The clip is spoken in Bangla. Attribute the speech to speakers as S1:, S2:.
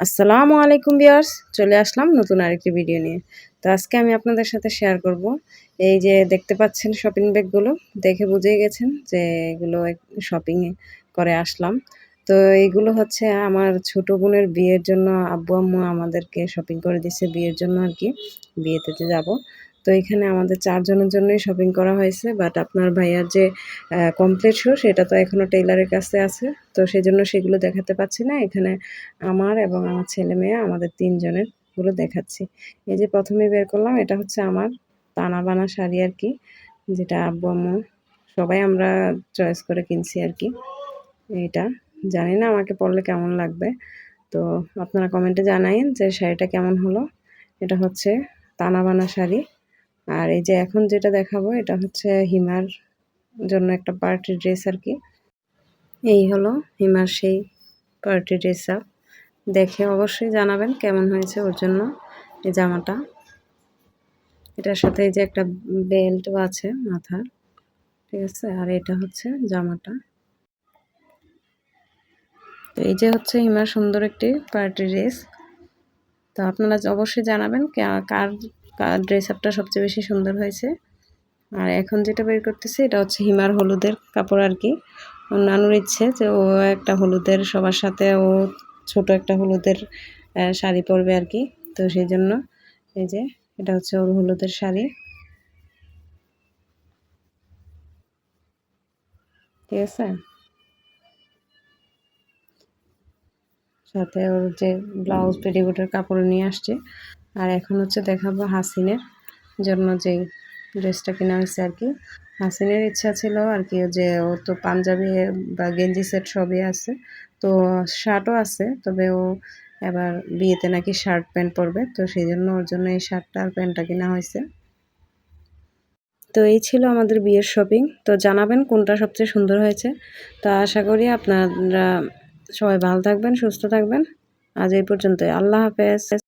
S1: আসসালামু আলাইকুম বিয়ার্স চলে আসলাম নতুন আরেকটি ভিডিও নিয়ে। তো আজকে আমি আপনাদের সাথে শেয়ার করব। এই যে দেখতে পাচ্ছেন শপিং ব্যাগগুলো দেখে বুঝেই গেছেন যে এগুলো শপিং করে আসলাম। তো এইগুলো হচ্ছে আমার ছোট বোনের বিয়ের জন্য আব্বু আম্মু আমাদেরকে শপিং করে দিছে বিয়ের জন্য আর কি। বিয়েতে যাব। তো এখানে আমাদের চারজনের জন্যই শপিং করা হয়েছে বাট আপনার ভাইয়ার যে কমপ্লিট শো সেটা তো এখনও টেইলারের কাছে আছে, তো সেই জন্য সেগুলো দেখাতে পাচ্ছি না। এখানে আমার এবং আমার ছেলে মেয়ে, আমাদের তিনজনেরগুলো দেখাচ্ছি। এই যে প্রথমে বের করলাম, এটা হচ্ছে আমার টানা বানা শাড়ি আর কি, যেটা আব্বু, আম্মু সবাই আমরা চয়েস করে কিনছি আর কি। এটা জানি না আমাকে পরলে কেমন লাগবে। তো আপনারা কমেন্টে জানাইন যে শাড়িটা কেমন হলো। এটা হচ্ছে টানা বানা শাড়ি। আর এই যে এখন যেটা দেখাবো, এটা হচ্ছে হিমার জন্য একটা পার্টি ড্রেস আর কি। এই হলো হিমার সেই পার্টি ড্রেস আপ। দেখে অবশ্যই জানাবেন কেমন হয়েছে ওর জন্য এই জামাটা। এটার সাথে এই যে একটা বেল্টও আছে মাথার, ঠিক আছে? আর এটা হচ্ছে জামাটা। তো এই যে হচ্ছে হিমার সুন্দর একটি পার্টি ড্রেস। তো আপনারা অবশ্যই জানাবেন কার ড্রেস আপটা সবচেয়ে বেশি সুন্দর হয়েছে। আর এখন যেটা বের করতেছি, এটা হচ্ছে হিমার হলুদের কাপড় আর কি। নানুর ইচ্ছে যে ও একটা হলুদের, সবার সাথে ও ছোট একটা হলুদের শাড়ি পরবে আর কি। তো সেই জন্য এই যে এটা হচ্ছে ওর হলুদের শাড়ি। ঠিক আছে? সাথে ওর যে ব্লাউজ, পেটিকোটের কাপড় নিয়ে আসছে। আর এখন হচ্ছে দেখাবো হাসিনের জন্য যে ড্রেসটা কেনা হয়েছে আর কি। হাসিনের ইচ্ছা ছিল আর কি যে ও তো পাঞ্জাবি বা গেঞ্জি সেট সবই আছে, তো শার্টও আছে, তবে ও এবার বিয়েতে নাকি শার্ট প্যান্ট পরবে, তো সেই জন্য ওর জন্য এই শার্টটা আর প্যান্টটা কেনা হয়েছে। তো এই ছিল আমাদের বিয়ের শপিং, তো জানাবেন কোনটা সবচেয়ে সুন্দর হয়েছে। তো আশা করি আপনারা সবাই ভালো থাকবেন, সুস্থ থাকবেন। আজ এই পর্যন্তই, আল্লাহ হাফেজ।